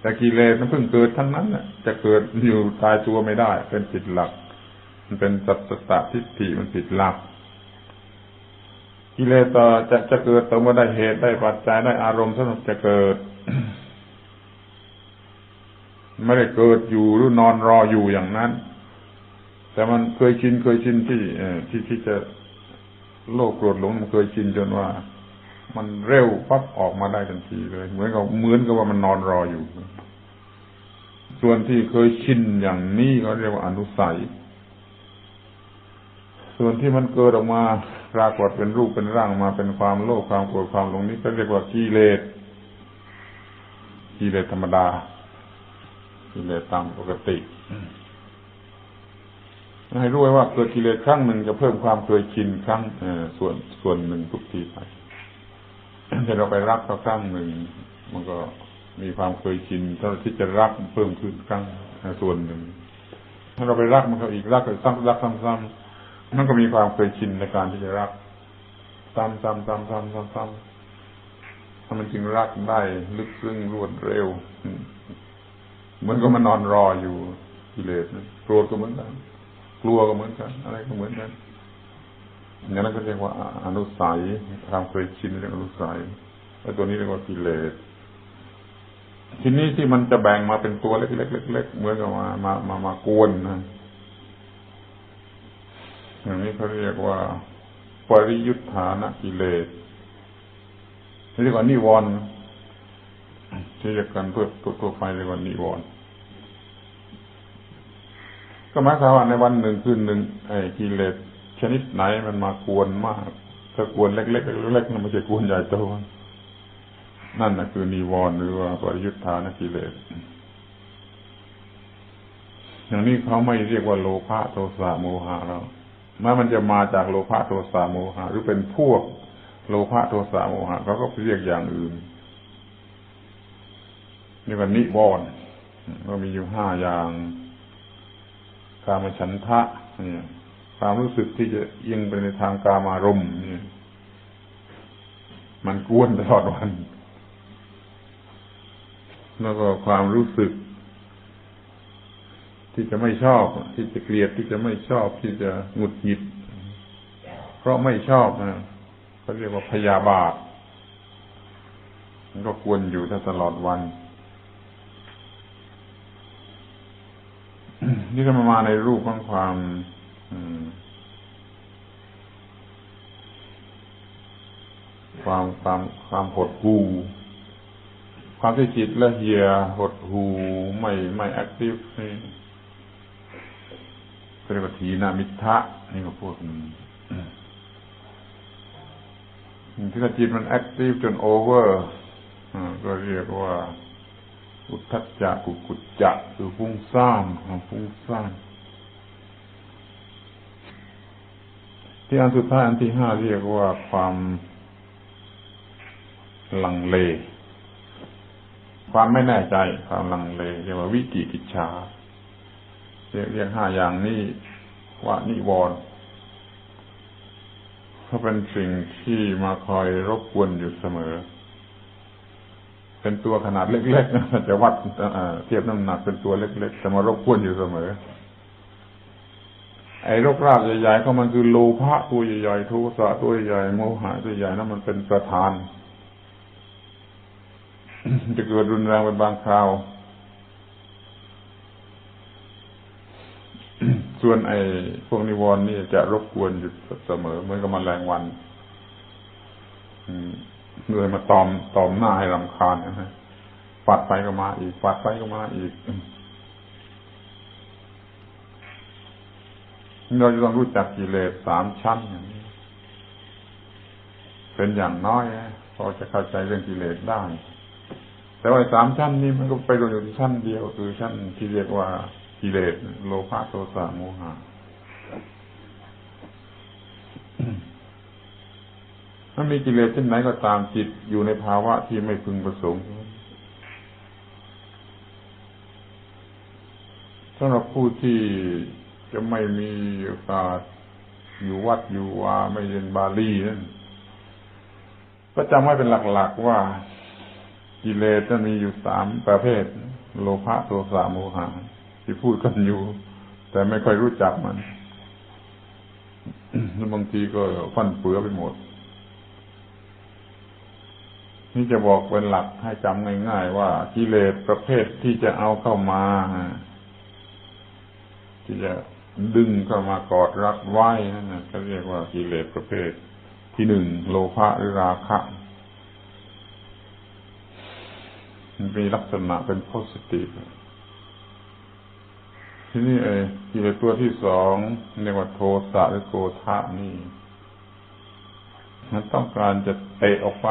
แต่กิเลสมันเพิ่งเกิดทั้งนั้นน่ะ จะเกิดอยู่ตายตัวไม่ได้ เป็นผิดหลัก มันเป็นสัตตทิฏฐิมันผิดหลัก กิเลสต่อจะจะเกิดต่อเมื่อได้เหตุได้ปัจจัยได้อารมณ์สำหรับจะเกิด ไม่ได้เกิดอยู่หรือนอนรออยู่อย่างนั้น แต่มันเคยชินเคยชินที่ที่ที่จะโลภโกรธหลงมันเคยชินจนว่า มันเร็วปั๊บออกมาได้ทันทีเลย เหมือนกับเหมือนกับว่ามันนอนรออยู่ ส่วนที่เคยชินอย่างนี้เขาเรียกว่าอนุสัย ส่วนที่มันเกิดออกมาปรากฏเป็นรูปเป็นร่างมาเป็นความโลภความโกรธความหลงนี้ก็เรียกว่ากิเลสกิเลสธรรมดากิเลสตามปกติให้รู้ไว้ว่าเกิดกิเลสครั้งหนึ่งจะเพิ่มความเคยชินครั้งส่วนส่วนหนึ่งทุกทีไป ถ้าเราไปรักเขาครั้งหนึ่งมันก็มีความเคยชินถ้าที่จะรักเพิ่มขึ้นครั้งส่วนหนึ่ง ถ้าเราไปรักมันก็อีกรักก็ซ้ำรักซ้ำๆมันก็มีความเคยชินในการที่จะรัก ซ้ำซ้ำซ้ำซ้ำซ้ำซ้ำถ้ามันจึงรักได้ลึกซึ้งรวดเร็วเหมือนก็มันนอนรออยู่กิเลสโกรธก็เหมือนกัน กลัวก็เหมือนกัน อะไรก็เหมือนกัน อย่างนั้นก็เรียกว่าอนุสัยความเคยชินเรียกอนุสัยแล้วตัวนี้เรียกว่ากิเลสทีนี้ที่มันจะแบ่งมาเป็นตัวเล็กๆเล็กๆเหมือนกับมามามามากวนนะอย่างนี้เขาเรียกว่า ปริยุทธานะกิเลสเรียกว่านิวรณ์ที่เรียกกันเพื่อตัวไฟเรียกว่านิวรณ์ก็หมายความว่าในวันหนึ่งคืนหนึ่งไอ้กิเลส ชนิดไหนมันมากวนมาก ถ้ากวนเล็กๆเล็กๆนั่นไม่ใช่กวนใหญ่โตนั่นนะคือนิวรณ์หรือว่าปริยุทธานกิเลสอย่างนี้เขาไม่เรียกว่าโลภะโทสะโมหะแล้วแม้มันจะมาจากโลภะโทสะโมหะหรือเป็นพวก โลภะโทสะโมหะเขาก็เรียกอย่างอื่นนี่ว่านิวรณ์ก็มีอยู่ห้าอย่างการมฉันทะเนี่ย ความรู้สึกที่จะยิงไปในทางกามารมณ์นี่มันกวนตลอดวัน แล้วก็ความรู้สึก ที่จะไม่ชอบ ที่จะเกลียดที่จะไม่ชอบที่จะหงุดหงิด เพราะไม่ชอบนะเขาเรียกว่าพยาบาท มันก็ควรอยู่ถ้าตลอดวัน นี่ก็มาในรูปของความ ความความความหดหูความที่จิตละเหียหดหูไม่ไม่แอคทีฟนี่เรียกว่าทีนามิทะนี่ก็พูดที่จิตมันแอคทีฟจนโอเวอร์ก็เรียกว่า อุทธัจจะกุกุจจะคือฟุ้งซ่านฟุ้งซ่าน ที่อันสุดท้ายอันที่ห้าเรียกว่าความลังเล ความไม่แน่ใจ ความลังเล เรียกว่าวิจิกิจฉาเรียกเรียกห้าอย่างนี้ว่านิวรณ์เขาเป็นสิ่งที่มาคอยรบกวนอยู่เสมอ เป็นตัวขนาดเล็กๆนะจะวัดเทียบน้ำหนักเป็นตัวเล็กๆจะมารบกวนอยู่เสมอ ไอ้รกราบใหญ่ๆก็มันคือโลภะตัวใหญ่ๆโทสะตัวใหญ่โมหะตัวใหญ่นั่นมันเป็นประธาน จะเกิดรุนแรงเป็นบางคราว ส่วนไอ้พวกนิวรณ์นี่จะรบกวนอยู่เสมอเหมือนกับมแมลงวันเหนื่อยมาตอมตอมหน้าให้ลำคาญนะปัดไปก็มาอีกปัดไปก็มาอีก เราจะต้องรู้จักกิเลสสามชั้นอย่างนี้เป็นอย่างน้อยพอจะเข้าใจเรื่องกิเลสได้ แต่ว่าสามชั้นนี้มันก็ไปรวมอยู่ที่ชั้นเดียว คือชั้นที่เรียกว่ากิเลสโลภะโทสะโมหะถ้ามีกิเลสเช่นไหนก็ตามจิตอยู่ในภาวะที่ไม่พึงประสงค์สำหรับผู้ที่ จะไม่มีโอกาสอยู่วัดอยู่ว่าไม่เรียนบาลีนั่นก็จำไว้เป็นหลักๆว่ากิเลสจะมีอยู่สามประเภท โลภะโทสะโมหะที่พูดกันอยู่ แต่ไม่ค่อยรู้จักมันบางทีก็ฟันเฟือไปหมด นี่จะบอกเป็นหลักให้จำง่ายๆว่ากิเลสประเภทที่จะเอาเข้ามาที่จะ ดึงเข้ามากอดรัดไว้นั่นนะเขาเรียกว่ากิเลสประเภท ที่หนึ่งโลภะหรือราคะมันมีลักษณะเป็น positive ทีนี้ไอ้กิเลสตัวที่สองเรียกว่าโทสะหรือโกธะนี่ มันต้องการจะเตะออกไป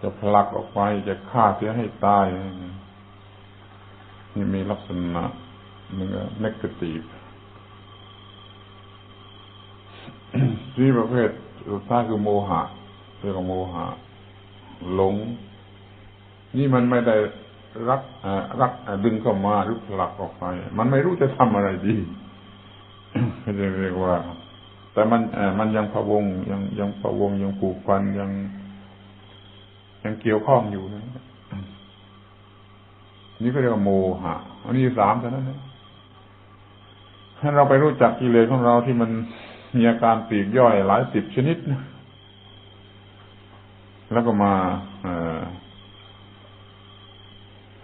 จะผลักออกไป จะฆ่าเสียให้ตาย นี่มีลักษณะ negative ที่ประเภทสุดท้ายคือโมหะเรียกว่าโมหะ หลง นี่มันไม่ได้รักรักดึงเข้ามาหรือผลักออกไป มันไม่รู้จะทำอะไรดีก็จะเรียกว่า แต่มันมันยังพะวง ยังยังพะวงยังผูกพันยัง ยังเกี่ยวข้องอยู่นะนี่ก็เรียกว่าโมหะ อันนี้สามเท่านั้นนะ ถ้าเราไปรู้จักกิเลสของเราที่มันมีอาการปีกย่อยหลายสิบชนิดนะแล้วก็มา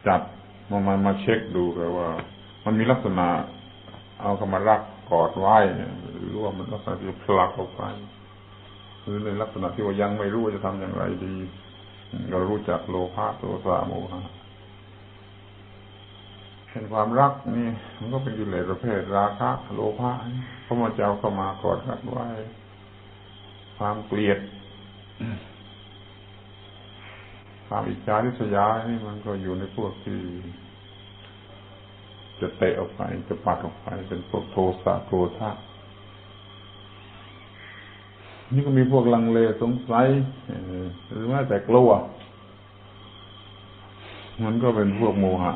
จับมามามาเช็คดูว่า มันมีลักษณะ เอาเข้ามารักกอดไว้หรือว่ามันลักษณะที่ผลักออกไปหรือในลักษณะที่ว่ายังไม่รู้ว่าจะทำอย่างไรดี เรารู้จักโลภะโทสะโมหะ เห็นความรักนี่มันก็เป็นกิเลสประเภทราคะโลภะเขามาเจ้าเข้ามากอดรัดไว้ ความเกลียด ความอิจฉาริษยานี่มันก็อยู่ในพวกที่ จะเตะออกไปจะปัดออกไป เป็นพวกโทสะโกธะนี่ก็มีพวกลังเลสงสัยหรือแม้แต่กลัว มันก็เป็นพวกโมหะ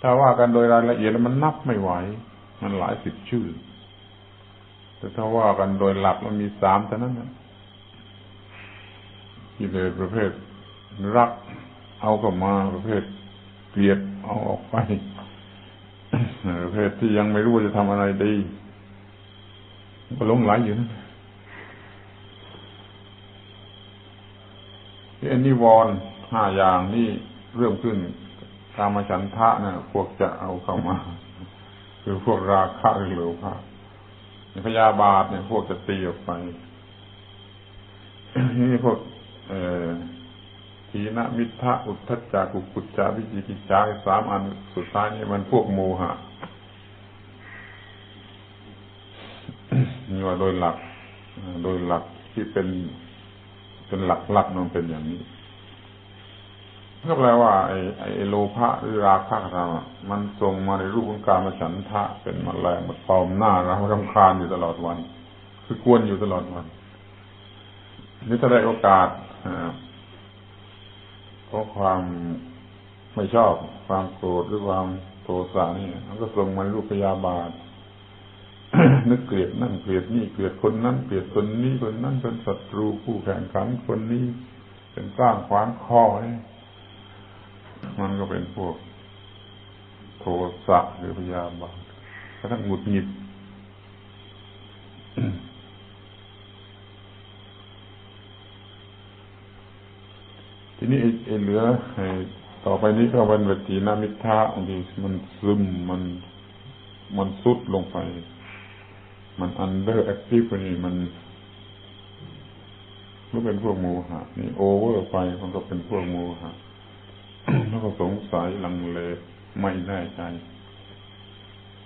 ถ้าว่ากันโดยรายละเอียดแล้วมันนับไม่ไหว มันหลายสิบชื่อ แต่ถ้าว่ากันโดยหลักมันมีสามเท่านั้นนะกิเลสประเภท รัก เอาเข้ามาประเภทเกลียดเอาออกไปประเภทที่ยังไม่รู้จะทำอะไรดี ก็ลงไหลอยู่นะที่อันนิวรณ์ห้าอย่างนี่เริ่มขึ้น กามฉันทะนะพวกจะเอาเข้ามา คือพวกราคะหรือโลภะพยาบาทเนี่ย พวกจะตีออกไปนี่พวก เอทีนมิทะอุทธัจจากุกุจจาวิจิกิจาสามอันสุดท้ายนี่มันพวกโมหะนี่ว่าโดยหลัก โดยหลักที่เป็นเป็นหลักหลักมันเป็นอย่างนี้ ก็แปลว่าไอ้ไอ้โลภะหรือราคะเรามันส่งมาในรูปของการมาฉันทะ เป็นมแมลงมาตอมหน้าเรารำคาญอยู่ตลอดวัน คือกวนอยู่ตลอดวันนี่ถ้าได้โอกาสเพราะความไม่ชอบความโกรธหรือความโทสะนี่มันก็ส่งมารูปพยาบาทนึกเกลียดนั่นเกลียดนี่เกลียดคนนั้นเกลียดคนนี้คนนั้นเป็นศัตรูผู้แข่งขันคนนี้เป็นสร้างขวางคอนี่ มันก็เป็นพวก โทสะหรือพยาบาทกระทั่งหงุดหงิดทีนี้ไอ้เหลือไอ้ต่อไปนี้ก็เป็นวิตีนามิทะบางทีมันซึมมัน มันสุดลงไป มันอันเดอร์แอคทีฟนี่มันก็เป็นพวกโมหะนี่โอเวอร์ไปมันก็เป็นพวกโมหะ แล้วก็สงสัยลังเลไม่แน่ใจ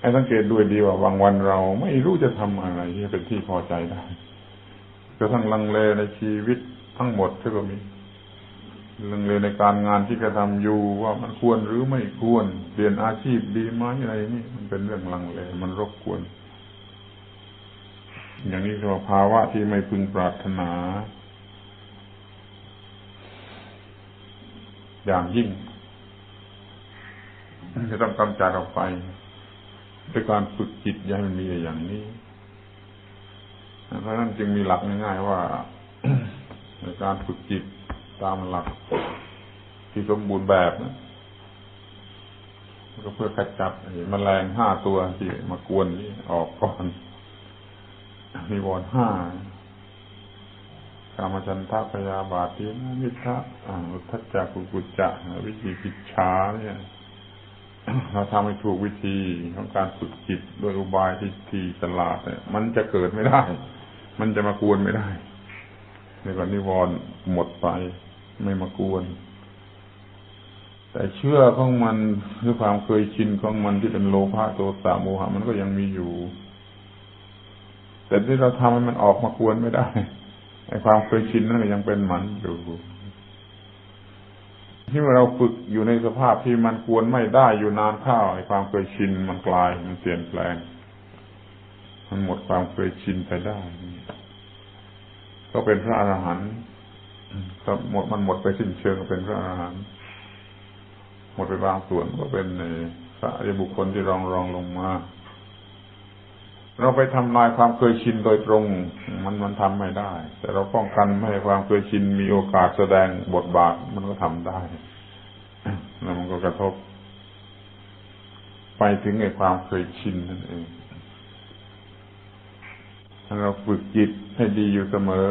ให้สังเกตด้วยดีว่าบางวันเราไม่รู้จะทำอะไรที่เป็นที่พอใจได้กระทั่งลังเลในชีวิตทั้งหมดที่ก็มีลังเลในการงานที่กระทำอยู่ว่ามันควรหรือไม่ควร เปลี่ยนอาชีพดีไหมอะไรนี่มันเป็นเรื่องลังเลมันรบกวน อย่างนี้คือภาวะที่ไม่พึงปรารถนา อย่างยิ่ง จะต้องกำจัดออกไปด้วยการฝึกจิตอย่าให้มันมีอย่างนี้ เพราะนั้นจึงมีหลักง่ายๆว่า ในการฝึกจิตตามหลักที่สมบูรณ์แบบนะก็เพื่อขจัดไอ้แมลงห้าตัวที่มากวนนี่ออกก่อนนิวรณ์ห้ากามฉันทะพยาบาทีนะมิทะอุทธัจจกุกุจจะวิจิกิจฉาเนี่ย เราทำให้ถูกวิธีของการฝึกจิตด้วยอุบายที่ที่ฉลาดเนี่ย มันจะเกิดไม่ได้ มันจะมากวนไม่ได้ในก่อนนิวรณ์หมดไปไม่มากวน แต่เชื่อของมันหรือความเคยชินของมันที่เป็นโลภะโทสะโมหะมันก็ยังมีอยู่ แต่ที่เราทำให้มันออกมากวนไม่ได้ไอ้ความเคยชินนั่นก็ยังเป็นมันอยู่ ที่เราฝึกอยู่ในสภาพที่มันควรไม่ได้อยู่นานเข้าไอ้ความเคยชินมันกลายมันเปลี่ยนแปลง มันหมดความเคยชินไปได้ ก็เป็นพระอรหันต์ก็หมดมันหมดไปสิ้นเชิงก็เป็นพระอรหันต์หมดไปบางส่วนก็เป็นในพระอริบุคคลที่รองรองลงมา เราไปทำลายความเคยชินโดยตรง มันมันทำไม่ได้ แต่เราป้องกันไม่ให้ความเคยชินมีโอกาสแสดงบทบาทมันก็ทำได้แล้วมันก็กระทบ ไปถึงไอ้ความเคยชินนั่นเองถ้าเราฝึกจิตให้ดีอยู่เสมอ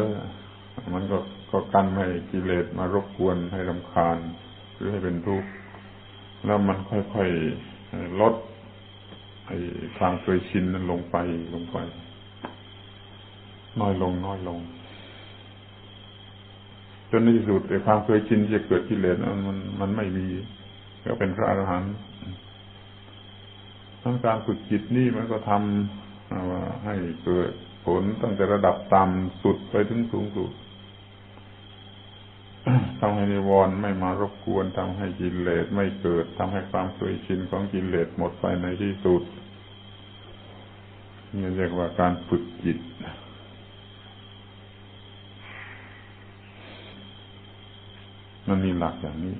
มันก็ก็กันไม่ให้กิเลสมารบกวนให้รำคาญ หรือให้เป็นทุกข์แล้วมันค่อยๆลด ไอ้ความเคยชินนั้นลงไปลงไป น้อยลงน้อยลง จนในที่สุดไอ้ความเคยชินที่จะเกิดกิเลสนั้นมันมันไม่มี ก็เป็นพระอรหันต์ทั้งการฝึกจิตนี่มันก็ทำว่าให้เกิดผลตั้งแต่ระดับต่ำสุดไปถึงสูงสุด ทำให้นิวรณ์ไม่มารบกวนทำให้กิเลสไม่เกิดทำให้ความเคยชินของกิเลสหมดไปในที่สุดนี่เรียกว่าการฝึกจิต มันมีหลักอย่างนี้